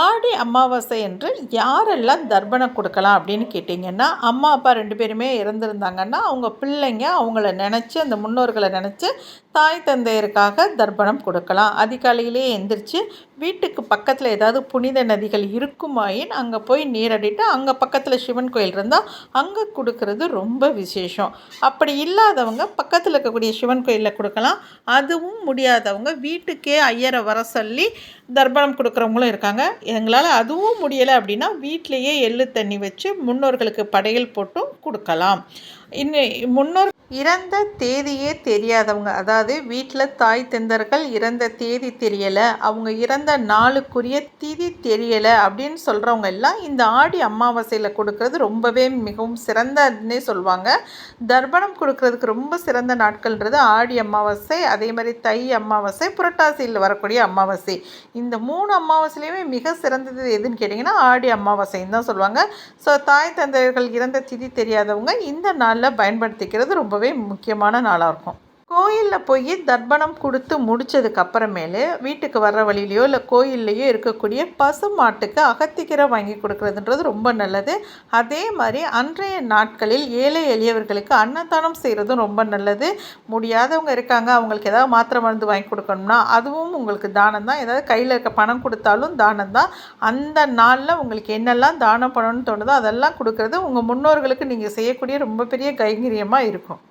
ஆடி அமாவாசை என்று யாரெல்லாம் தர்ப்பணம் கொடுக்கலாம் அப்படின்னு கேட்டிங்கன்னா அம்மா அப்பா ரெண்டு பேருமே இறந்துருந்தாங்கன்னா அவங்க பிள்ளைங்க அவங்கள நினச்சி அந்த முன்னோர்களை நினச்சி தாய் தந்தையருக்காக தர்ப்பணம் கொடுக்கலாம். அதிகாலையிலே எந்திரிச்சு வீட்டுக்கு பக்கத்தில் ஏதாவது புனித நதிகள் இருக்குமாயின் அங்கே போய் நீரடிட்டு அங்கே பக்கத்தில் சிவன் கோயில் இருந்தால் அங்கே கொடுக்கறது ரொம்ப விசேஷம். அப்படி இல்லாதவங்க பக்கத்தில் இருக்கக்கூடிய சிவன் கோயிலில் கொடுக்கலாம். அதுவும் முடியாதவங்க வீட்டுக்கே ஐயரை வர சொல்லி தர்ப்பணம் கொடுக்குறவங்களும் இருக்காங்க. எங்களால் அதுவும் முடியலை அப்படின்னா வீட்டிலையே எள்ளு தண்ணி வச்சு முன்னோர்களுக்கு படையல் போட்டும் கொடுக்கலாம். இன்னும் முன்னோர் இறந்த தேதியே தெரியாதவங்க அதாவது வீட்டில் தாய் தந்தர்கள் இறந்த தேதி தெரியலை அவங்க இறந்த நாளுக்குரிய திதி தெரியலை அப்படின்னு சொல்கிறவங்க எல்லாம் இந்த ஆடி அமாவாசையில் கொடுக்கறது ரொம்பவே மிகவும் சிறந்ததுன்னே சொல்லுவாங்க. தர்ப்பணம் கொடுக்கறதுக்கு ரொம்ப சிறந்த நாட்கள்ன்றது ஆடி அமாவாசை அதே மாதிரி தை அமாவாசை புரட்டாசியில் வரக்கூடிய அமாவாசை. இந்த மூணு அமாவாசையிலையுமே மிக சிறந்தது எதுன்னு கேட்டிங்கன்னா ஆடி அமாவாசைன்னு தான் சொல்லுவாங்க. ஸோ தாய் தந்தையர்கள் இறந்த திதி தெரியாதவங்க இந்த நாள் நாளில் பயன்படுத்திக்கிறது ரொம்பவே முக்கியமான நாளாக இருக்கும். கோயிலில் போய் தர்ப்பணம் கொடுத்து முடித்ததுக்கு அப்புறமேலு வீட்டுக்கு வர்ற வழியிலையோ இல்லை கோயில்லையோ இருக்கக்கூடிய பசு மாட்டுக்கு அகத்திக்கீரை வாங்கி கொடுக்குறதுன்றது ரொம்ப நல்லது. அதே மாதிரி அன்றைய நாட்களில் ஏழை எளியவர்களுக்கு அன்னதானம் செய்கிறதும் ரொம்ப நல்லது. முடியாதவங்க இருக்காங்க அவங்களுக்கு ஏதாவது மாத்திரை மருந்து வாங்கி கொடுக்கணும்னா அதுவும் உங்களுக்கு தானம் தான். ஏதாவது கையில் இருக்க பணம் கொடுத்தாலும் தானம் தான். அந்த நாளில் உங்களுக்கு என்னெல்லாம் தானம் பண்ணணும்னு தோணுதோ அதெல்லாம் கொடுக்குறது உங்கள் முன்னோர்களுக்கு நீங்கள் செய்யக்கூடிய ரொம்ப பெரிய கைங்கரியமாக இருக்கும்.